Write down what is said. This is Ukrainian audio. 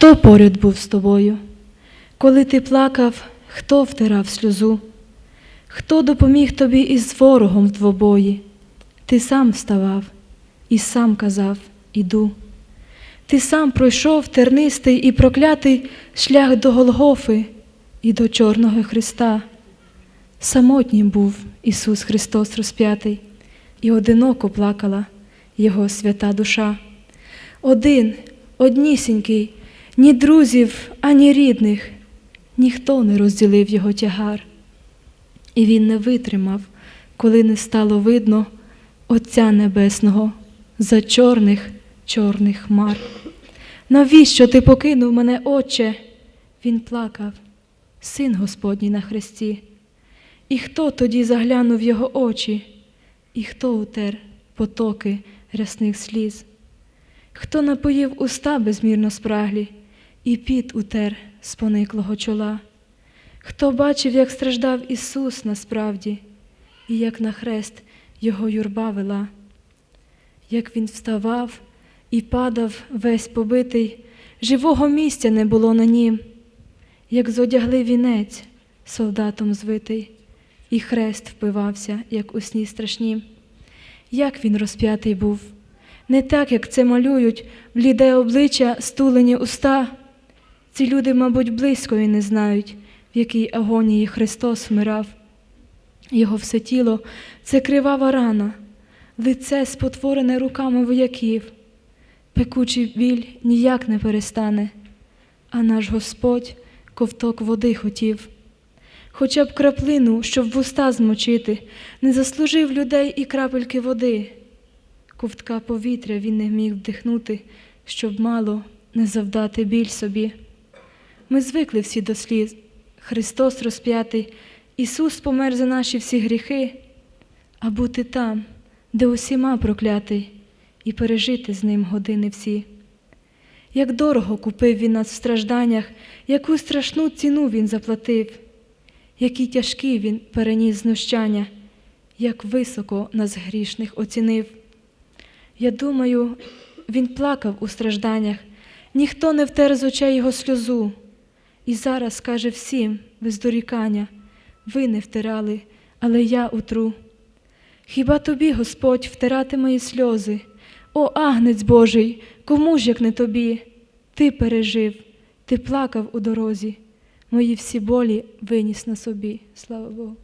Хто поряд був з тобою? Коли ти плакав, хто втирав сльозу? Хто допоміг тобі із ворогом в двобої? Ти сам вставав і сам казав Іду. Ти сам пройшов тернистий і проклятий шлях до Голгофи і до Чорного Христа. Самотнім був Ісус Христос розп'ятий, і одиноко плакала Його свята душа. Один, однісінький, ні друзів, ані рідних, ніхто не розділив його тягар. І він не витримав, коли не стало видно Отця Небесного за чорних, чорних хмар. Навіщо ти покинув мене, Отче? Він плакав, син Господній на хресті. І хто тоді заглянув його очі, і хто утер потоки рясних сліз? Хто напоїв уста безмірно спраглі, і піт утер з пониклого чола? Хто бачив, як страждав Ісус насправді, і як на хрест Його юрба вела, як Він вставав і падав весь побитий, живого місця не було на нім, як зодягли вінець солдатом звитий, і хрест впивався, як у сні страшні. Як він розп'ятий був, не так, як це малюють, бліде обличчя, стулені уста. Ці люди, мабуть, близько і не знають, в якій агонії Христос вмирав. Його все тіло це кривава рана, лице спотворене руками вояків, пекучий біль ніяк не перестане, а наш Господь ковток води хотів. Хоча б краплину, щоб в уста змочити, не заслужив людей і крапельки води. Ковтка повітря він не міг вдихнути, щоб мало не завдати біль собі. Ми звикли всі до сліз. Христос розп'ятий, Ісус помер за наші всі гріхи, а бути там, де усіма проклятий, і пережити з ним години всі. Як дорого купив він нас в стражданнях, яку страшну ціну він заплатив, які тяжкі він переніс знущання, як високо нас грішних оцінив. Я думаю, він плакав у стражданнях, ніхто не втер з очей його сльозу. І зараз каже всім без дорікання, ви не втирали, але я утру. Хіба тобі, Господь, втирати мої сльози? О, агнець Божий, кому ж як не тобі? Ти пережив, ти плакав у дорозі, мої всі болі виніс на собі. Слава Богу.